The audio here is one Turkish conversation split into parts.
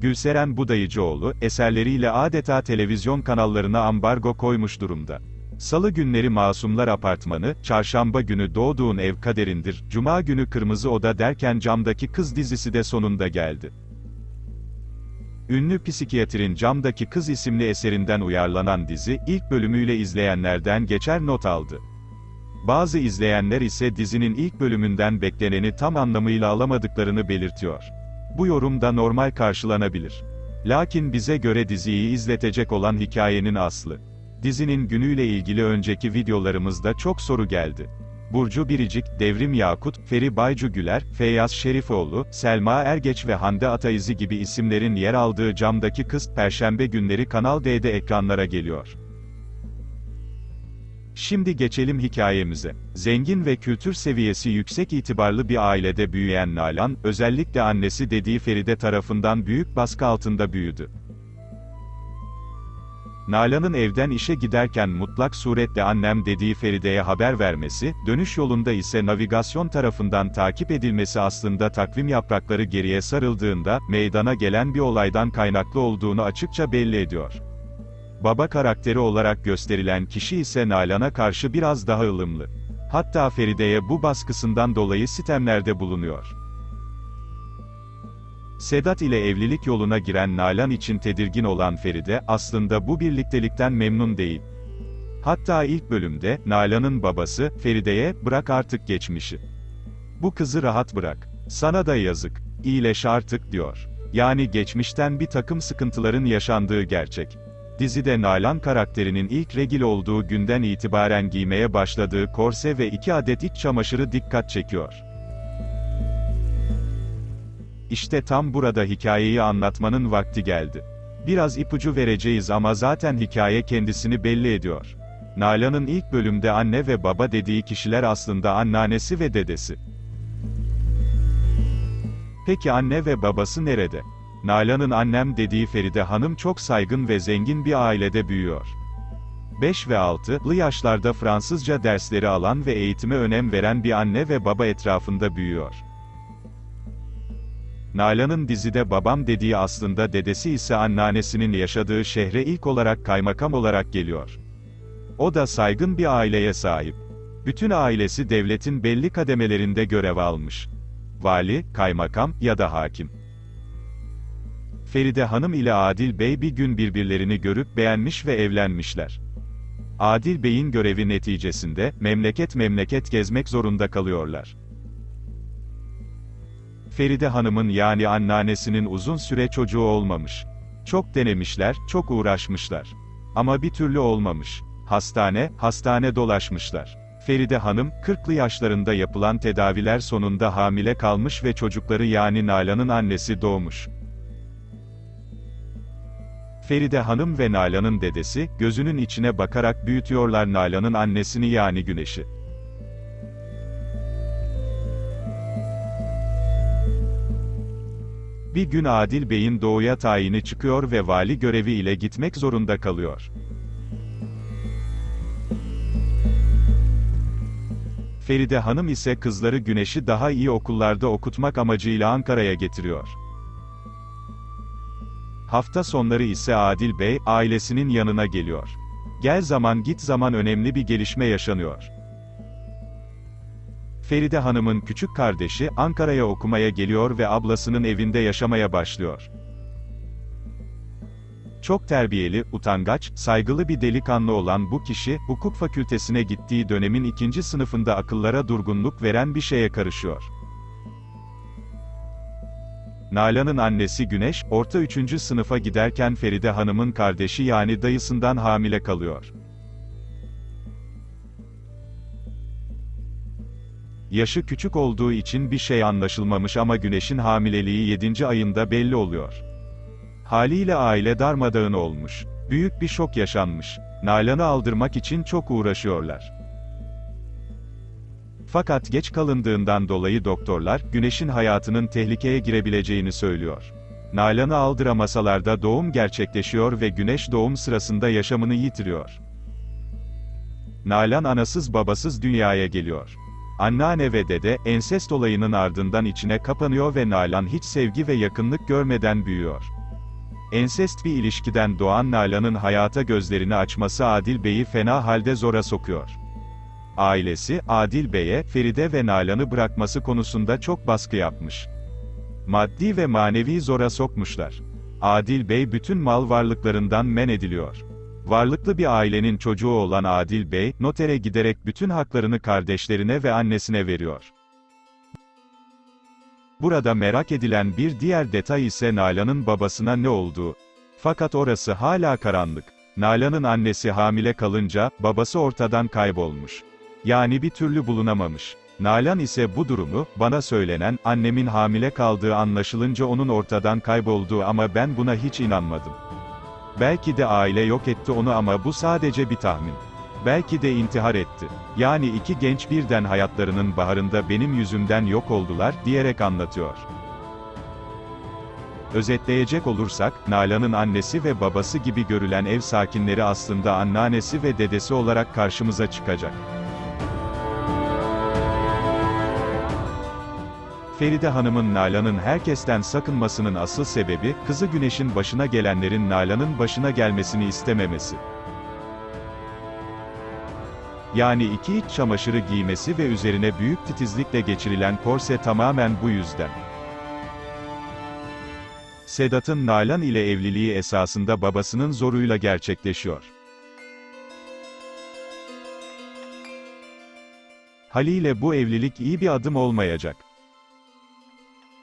Gülseren Budayıcıoğlu, eserleriyle adeta televizyon kanallarına ambargo koymuş durumda. Salı günleri Masumlar Apartmanı, çarşamba günü Doğduğun Ev Kaderindir, cuma günü Kırmızı Oda derken camdaki kız dizisi de sonunda geldi. Ünlü psikiyatrin Camdaki Kız isimli eserinden uyarlanan dizi, ilk bölümüyle izleyenlerden geçer not aldı. Bazı izleyenler ise dizinin ilk bölümünden bekleneni tam anlamıyla alamadıklarını belirtiyor. Bu yorum da normal karşılanabilir. Lakin bize göre diziyi izletecek olan hikayenin aslı. Dizinin günüyle ilgili önceki videolarımızda çok soru geldi. Burcu Biricik, Devrim Yakut, Feri Baycu Güler, Feyyaz Şerifoğlu, Selma Ergeç ve Hande Ataizi gibi isimlerin yer aldığı Camdaki Kız, Perşembe günleri Kanal D'de ekranlara geliyor. Şimdi geçelim hikayemize. Zengin ve kültür seviyesi yüksek itibarlı bir ailede büyüyen Nalan, özellikle annesi dediği Feride tarafından büyük baskı altında büyüdü. Nalan'ın evden işe giderken mutlak suretle annem dediği Feride'ye haber vermesi, dönüş yolunda ise navigasyon tarafından takip edilmesi aslında takvim yaprakları geriye sarıldığında, meydana gelen bir olaydan kaynaklı olduğunu açıkça belli ediyor. Baba karakteri olarak gösterilen kişi ise Nalan'a karşı biraz daha ılımlı. Hatta Feride'ye bu baskısından dolayı sitemlerde bulunuyor. Sedat ile evlilik yoluna giren Nalan için tedirgin olan Feride, aslında bu birliktelikten memnun değil. Hatta ilk bölümde, Nalan'ın babası, Feride'ye, bırak artık geçmişi. Bu kızı rahat bırak. Sana da yazık. İyileş artık diyor. Yani geçmişten bir takım sıkıntıların yaşandığı gerçek. Dizide Nalan karakterinin ilk regil olduğu günden itibaren giymeye başladığı korse ve iki adet iç çamaşırı dikkat çekiyor. İşte tam burada hikayeyi anlatmanın vakti geldi. Biraz ipucu vereceğiz ama zaten hikaye kendisini belli ediyor. Nalan'ın ilk bölümde anne ve baba dediği kişiler aslında anneannesi ve dedesi. Peki anne ve babası nerede? Nalan'ın annem dediği Feride Hanım çok saygın ve zengin bir ailede büyüyor. 5 ve 6'lı yaşlarda Fransızca dersleri alan ve eğitime önem veren bir anne ve baba etrafında büyüyor. Nalan'ın dizide babam dediği aslında dedesi ise anneannesinin yaşadığı şehre ilk olarak kaymakam olarak geliyor. O da saygın bir aileye sahip. Bütün ailesi devletin belli kademelerinde görev almış. Vali, kaymakam ya da hakim. Feride Hanım ile Adil Bey bir gün birbirlerini görüp beğenmiş ve evlenmişler. Adil Bey'in görevi neticesinde, memleket memleket gezmek zorunda kalıyorlar. Feride Hanım'ın yani anneannesinin uzun süre çocuğu olmamış. Çok denemişler, çok uğraşmışlar. Ama bir türlü olmamış. Hastane, hastane dolaşmışlar. Feride Hanım, 40'lı yaşlarında yapılan tedaviler sonunda hamile kalmış ve çocukları yani Nalan'ın annesi doğmuş. Feride Hanım ve Nalan'ın dedesi, gözünün içine bakarak büyütüyorlar Nalan'ın annesini yani Güneş'i. Bir gün Adil Bey'in doğuya tayini çıkıyor ve vali görevi ile gitmek zorunda kalıyor. Feride Hanım ise kızları Güneş'i daha iyi okullarda okutmak amacıyla Ankara'ya getiriyor. Hafta sonları ise Adil Bey, ailesinin yanına geliyor. Gel zaman git zaman önemli bir gelişme yaşanıyor. Feride Hanım'ın küçük kardeşi, Ankara'ya okumaya geliyor ve ablasının evinde yaşamaya başlıyor. Çok terbiyeli, utangaç, saygılı bir delikanlı olan bu kişi, hukuk fakültesine gittiği dönemin ikinci sınıfında akıllara durgunluk veren bir şeye karışıyor. Nalan'ın annesi Güneş, orta üçüncü sınıfa giderken Feride Hanım'ın kardeşi yani dayısından hamile kalıyor. Yaşı küçük olduğu için bir şey anlaşılmamış ama Güneş'in hamileliği 7. ayında belli oluyor. Haliyle aile darmadağın olmuş. Büyük bir şok yaşanmış. Nalan'ı aldırmak için çok uğraşıyorlar. Fakat geç kalındığından dolayı doktorlar, Güneş'in hayatının tehlikeye girebileceğini söylüyor. Nalan'ı aldıramasalar da doğum gerçekleşiyor ve Güneş doğum sırasında yaşamını yitiriyor. Nalan anasız babasız dünyaya geliyor. Anneanne ve dede, ensest olayının ardından içine kapanıyor ve Nalan hiç sevgi ve yakınlık görmeden büyüyor. Ensest bir ilişkiden doğan Nalan'ın hayata gözlerini açması Adil Bey'i fena halde zora sokuyor. Ailesi, Adil Bey'e, Feride ve Nalan'ı bırakması konusunda çok baskı yapmış. Maddi ve manevi zora sokmuşlar. Adil Bey bütün mal varlıklarından men ediliyor. Varlıklı bir ailenin çocuğu olan Adil Bey, notere giderek bütün haklarını kardeşlerine ve annesine veriyor. Burada merak edilen bir diğer detay ise Nalan'ın babasına ne olduğu. Fakat orası hala karanlık. Nalan'ın annesi hamile kalınca, babası ortadan kaybolmuş. Yani bir türlü bulunamamış. Nalan ise bu durumu, bana söylenen, annemin hamile kaldığı anlaşılınca onun ortadan kaybolduğu ama ben buna hiç inanmadım. Belki de aile yok etti onu ama bu sadece bir tahmin. Belki de intihar etti. Yani iki genç birden hayatlarının baharında benim yüzümden yok oldular, diyerek anlatıyor. Özetleyecek olursak, Nalan'ın annesi ve babası gibi görülen ev sakinleri aslında anneannesi ve dedesi olarak karşımıza çıkacak. Feride Hanım'ın Nalan'ın herkesten sakınmasının asıl sebebi, kızı Güneş'in başına gelenlerin Nalan'ın başına gelmesini istememesi. Yani iki iç çamaşırı giymesi ve üzerine büyük titizlikle geçirilen korse tamamen bu yüzden. Sedat'ın Nalan ile evliliği esasında babasının zoruyla gerçekleşiyor. Haliyle bu evlilik iyi bir adım olmayacak.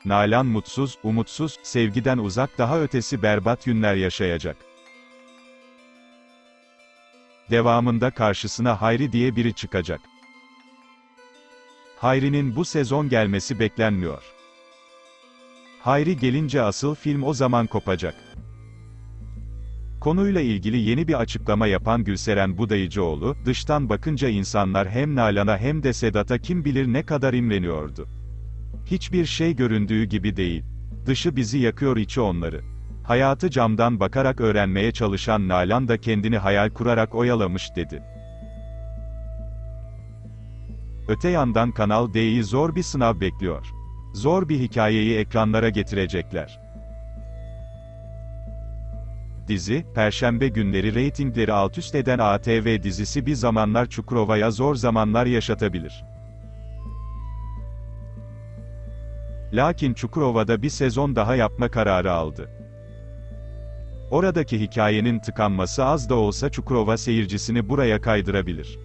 Nalan mutsuz, umutsuz, sevgiden uzak daha ötesi berbat günler yaşayacak. Devamında karşısına Hayri diye biri çıkacak. Hayri'nin bu sezon gelmesi beklenmiyor. Hayri gelince asıl film o zaman kopacak. Konuyla ilgili yeni bir açıklama yapan Gülseren Budayıcıoğlu, dıştan bakınca insanlar hem Nalan'a hem de Sedat'a kim bilir ne kadar imreniyordu. Hiçbir şey göründüğü gibi değil. Dışı bizi yakıyor içi onları. Hayatı camdan bakarak öğrenmeye çalışan Nalan da kendini hayal kurarak oyalamış dedi. Öte yandan Kanal D'yi zor bir sınav bekliyor. Zor bir hikayeyi ekranlara getirecekler. Dizi, Perşembe günleri reytingleri altüst eden ATV dizisi bir zamanlar Çukurova'ya zor zamanlar yaşatabilir. Lakin Çukurova'da bir sezon daha yapma kararı aldı. Oradaki hikayenin tıkanması az da olsa Çukurova seyircisini buraya kaydırabilir.